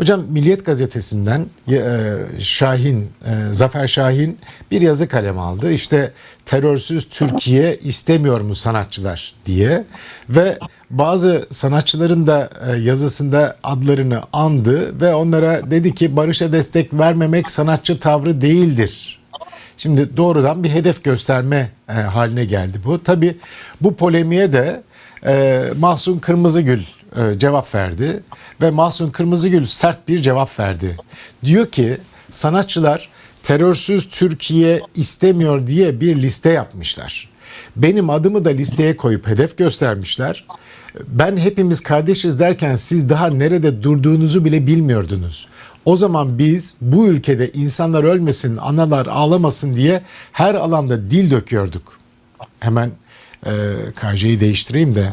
Hocam Milliyet Gazetesi'nden e, Şahin, e, Zafer Şahin bir yazı kalem aldı. İşte terörsüz Türkiye istemiyor mu sanatçılar diye ve bazı sanatçıların da e, yazısında adlarını andı ve onlara dedi ki barışa destek vermemek sanatçı tavrı değildir. Şimdi doğrudan bir hedef gösterme haline geldi bu. Tabii bu polemiğe de Mahsun Kırmızıgül e, cevap verdi ve Mahsun Kırmızıgül sert bir cevap verdi. Diyor ki sanatçılar terörsüz Türkiye istemiyor diye bir liste yapmışlar. Benim adımı da listeye koyup hedef göstermişler. Ben hepimiz kardeşiz derken siz daha nerede durduğunuzu bile bilmiyordunuz. O zaman biz bu ülkede insanlar ölmesin, analar ağlamasın diye her alanda dil döküyorduk. Hemen e, KJ'yi değiştireyim de.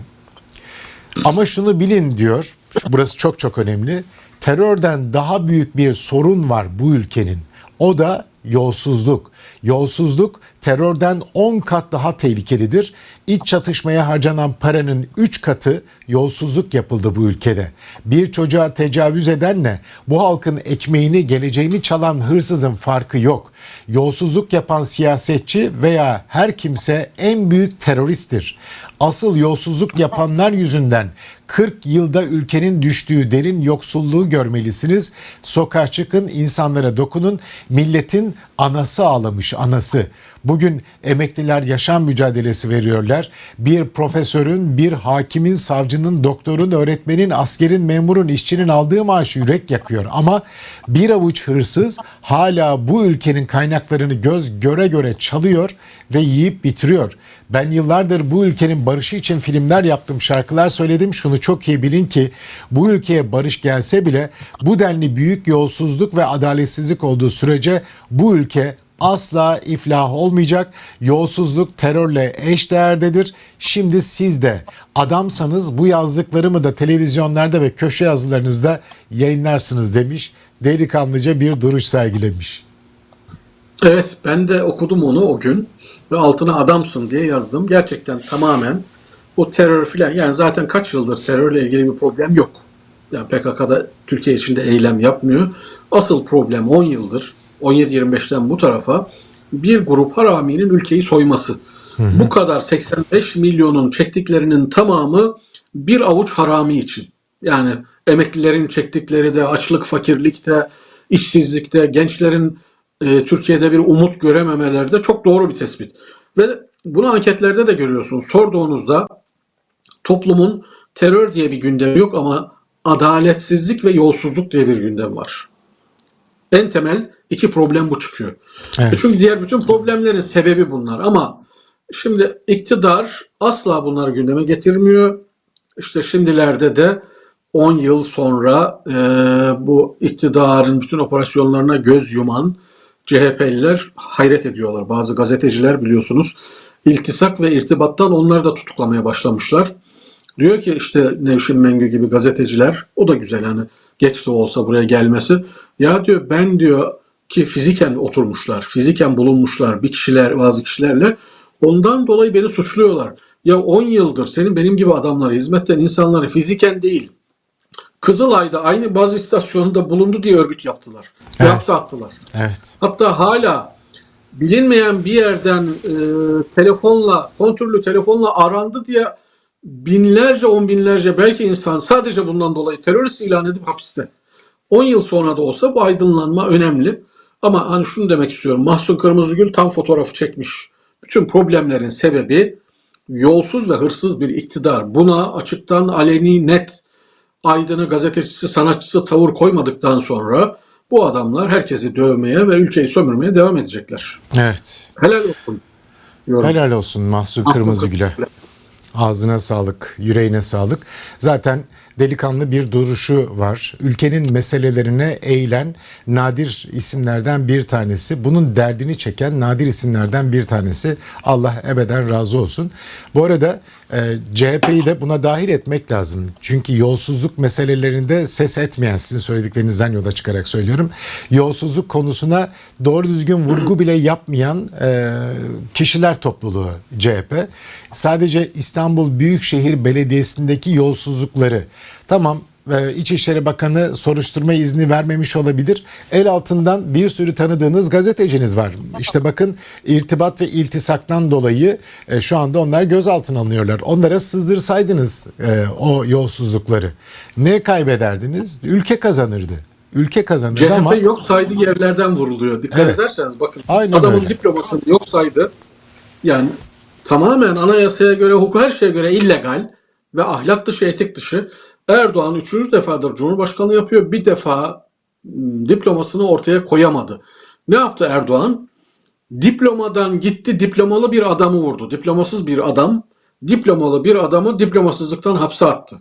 Ama şunu bilin diyor, burası çok çok önemli. Terörden daha büyük bir sorun var bu ülkenin. O da yolsuzluk. Yolsuzluk terörden 10 kat daha tehlikelidir. İç çatışmaya harcanan paranın 3 katı yolsuzluk yapıldı bu ülkede. Bir çocuğa tecavüz edenle bu halkın ekmeğini, geleceğini çalan hırsızın farkı yok. Yolsuzluk yapan siyasetçi veya her kimse en büyük teröristtir. Asıl yolsuzluk yapanlar yüzünden 40 yılda ülkenin düştüğü derin yoksulluğu görmelisiniz. Sokağa çıkın, insanlara dokunun. Milletin anası ağlamış, anası. Bugün emekliler yaşam mücadelesi veriyorlar. Bir profesörün, bir hakimin, savcının, doktorun, öğretmenin, askerin, memurun, işçinin aldığı maaş yürek yakıyor. Ama bir avuç hırsız hala bu ülkenin kaynaklarını göz göre göre çalıyor ve yiyip bitiriyor. Ben yıllardır bu ülkenin barışı için filmler yaptım, şarkılar söyledim. Şunu çok iyi bilin ki bu ülkeye barış gelse bile bu denli büyük yolsuzluk ve adaletsizlik olduğu sürece bu ülke asla iflah olmayacak. Yolsuzluk terörle eş değerdedir. Şimdi siz de adamsanız bu yazdıklarımı da televizyonlarda ve köşe yazılarınızda yayınlarsınız demiş. Delikanlıca bir duruş sergilemiş. Evet ben de okudum onu o gün ve altına adamsın diye yazdım. Gerçekten tamamen bu terör filan yani zaten kaç yıldır terörle ilgili bir problem yok. Yani PKK'da Türkiye içinde eylem yapmıyor. Asıl problem 10 yıldır 17-25'ten bu tarafa bir grup haraminin ülkeyi soyması. Bu kadar 85 milyonun çektiklerinin tamamı bir avuç harami için. Yani emeklilerin çektikleri de açlık, fakirlikte, işsizlikte, gençlerin e, Türkiye'de bir umut görememeleri de çok doğru bir tespit. Ve bunu anketlerde de görüyorsun. Sorduğunuzda toplumun terör diye bir gündemi yok ama adaletsizlik ve yolsuzluk diye bir gündem var. En temel iki problem bu çıkıyor. Evet. E Çünkü diğer bütün problemlerin sebebi bunlar ama şimdi iktidar asla bunları gündeme getirmiyor. İşte şimdilerde de 10 yıl sonra e, bu iktidarın bütün operasyonlarına göz yuman CHP'liler hayret ediyorlar. Bazı gazeteciler biliyorsunuz iltisak ve irtibattan onları da tutuklamaya başlamışlar. Diyor ki işte Nevşin Mengü gibi gazeteciler o da güzel hani geç de olsa buraya gelmesi. Ya diyor ben diyor ki fiziken oturmuşlar, fiziken bulunmuşlar bir kişiler bazı kişilerle ondan dolayı beni suçluyorlar. Ya 10 yıldır senin benim gibi adamları hizmetten insanları fiziken değil Kızılay'da aynı baz istasyonunda bulundu diye örgüt yaptılar. Evet. Yaptı attılar. Evet. Hatta hala bilinmeyen bir yerden e, telefonla, kontürlü telefonla arandı diye binlerce, on binlerce belki insan sadece bundan dolayı terörist ilan edip hapiste. 10 yıl sonra da olsa bu aydınlanma önemli. Ama hani şunu demek istiyorum. Mahsun Kırmızıgül tam fotoğrafı çekmiş. Bütün problemlerin sebebi yolsuz ve hırsız bir iktidar. Buna açıktan aleni net aydını, gazetecisi, sanatçısı tavır koymadıktan sonra bu adamlar herkesi dövmeye ve ülkeyi sömürmeye devam edecekler. Evet. Helal olsun. diyorum. Helal olsun Mahsun. Kırmızıgül'e. Ağzına sağlık, yüreğine sağlık. Zaten delikanlı bir duruşu var. Ülkenin meselelerine eğilen nadir isimlerden bir tanesi. Bunun derdini çeken nadir isimlerden bir tanesi. Allah ebeden razı olsun. Bu arada e, CHP'yi de buna dahil etmek lazım. Çünkü yolsuzluk meselelerinde ses etmeyen sizin söylediklerinizden yola çıkarak söylüyorum. Yolsuzluk konusuna doğru düzgün vurgu bile yapmayan e, kişiler topluluğu CHP. Sadece İstanbul Büyükşehir Belediyesi'ndeki yolsuzlukları tamam e, İçişleri Bakanı soruşturma izni vermemiş olabilir. El altından bir sürü tanıdığınız gazeteciniz var. İşte bakın irtibat ve iltisaktan dolayı e, şu anda onlar gözaltına alınıyorlar. Onlara sızdırsaydınız e, o yolsuzlukları ne kaybederdiniz? Ülke kazanırdı. Ülke kazanırdı CHP ama yok saydı yerlerden vuruluyor. Dikkat Evet. ederseniz bakın Aynen adamın öyle. diplomasını yok saydı. Yani tamamen anayasaya göre, hukuk her şeye göre illegal ve ahlak dışı, etik dışı. Erdoğan üçüncü defadır Cumhurbaşkanı yapıyor. Bir defa m, diplomasını ortaya koyamadı. Ne yaptı Erdoğan? Diplomadan gitti diplomalı bir adamı vurdu. Diplomasız bir adam diplomalı bir adamı diplomasızlıktan hapse attı.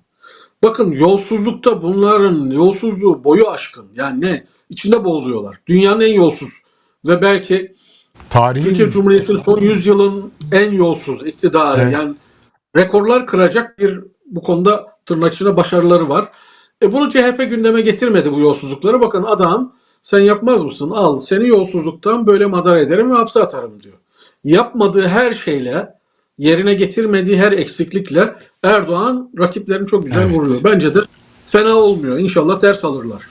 Bakın yolsuzlukta bunların yolsuzluğu boyu aşkın. Yani ne? İçinde boğuluyorlar. Dünyanın en yolsuz ve belki Türkiye tarihin Cumhuriyeti'nin son 100 yılın en yolsuz iktidarı. Evet. Yani rekorlar kıracak bir bu konuda tırnak içinde başarıları var. E bunu CHP gündeme getirmedi bu yolsuzlukları. Bakın adam sen yapmaz mısın? Al seni yolsuzluktan böyle madar ederim ve hapse atarım diyor. Yapmadığı her şeyle yerine getirmediği her eksiklikle Erdoğan rakiplerini çok güzel Evet. vuruyor. Bence de fena olmuyor. İnşallah ders alırlar.